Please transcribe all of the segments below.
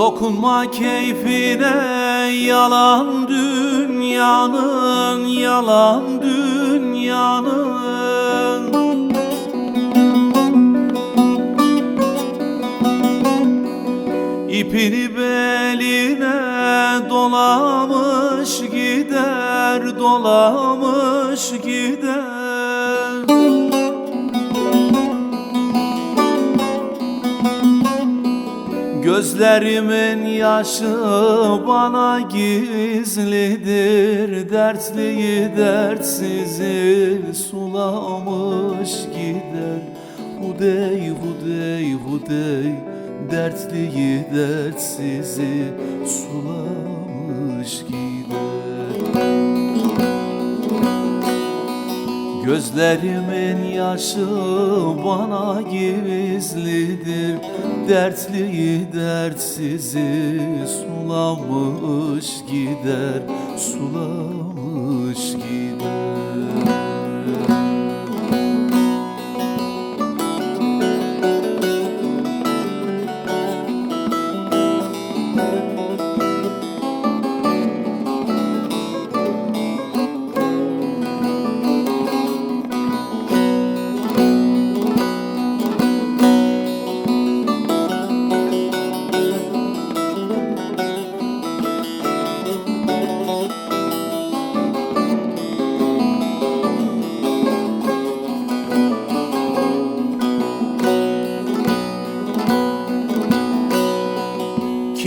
Dokunma keyfine yalan dünyanın Yalan dünyanın. İpini beline dolamış gider Dolamış gider Gözlerimin yaşı bana gizlidir Dertliyi dertsizi sulamış gider. Hudey hudey hudey Dertliyi dertsizi sulamış gider Gözlerimin yaşı bana gizlidir Dertliyi dertsizi sulamış gider Sulamış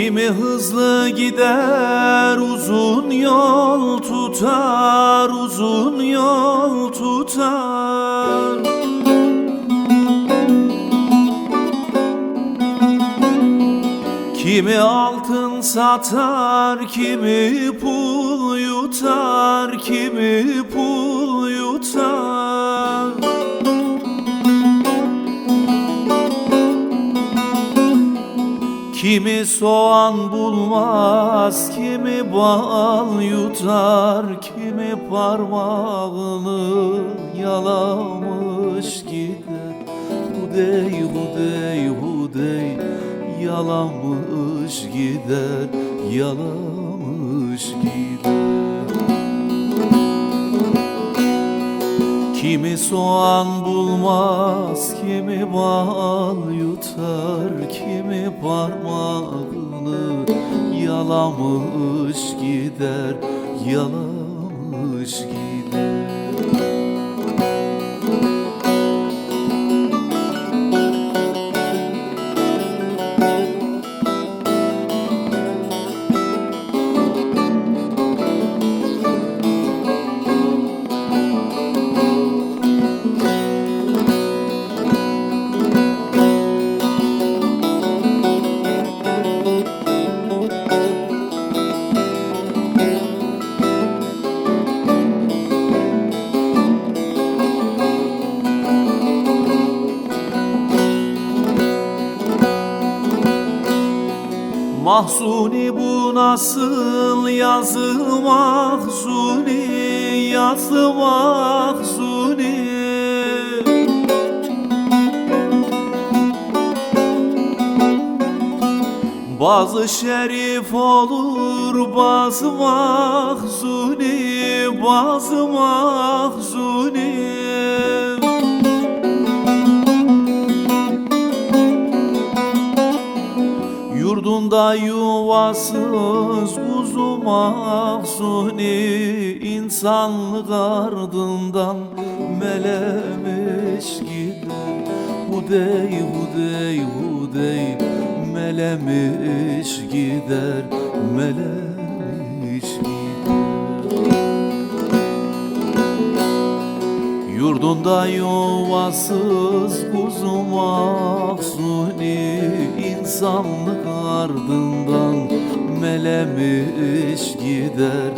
Kimi hızlı gider uzun yol tutar uzun yol tutar. Kimi altın satar kimi pul yutar kimi pul Kimi soğan bulmaz, kimi bal yutar, kimi parmağını yalamış gider. Hudey, hudey, hudey, yalamış gider, yalamış gider. Kimi soğan bulmaz, kimi bal yutar, kimi parmağını yalamış gider, yalamış gider. Mahzuni bu nasıl yazı? Mahzuni yazı mahzuni. Bazı şerif olur bazı mahzuni bazı mahzuni Yurdunda yuvasız kuzu mahzuni insanlık ardından melemiş gider Hudey hudey hudey melemiş gider melemiş gider. Yurdunda yuvasız kuzu mahzuni insanlık ardından gider melemiş gider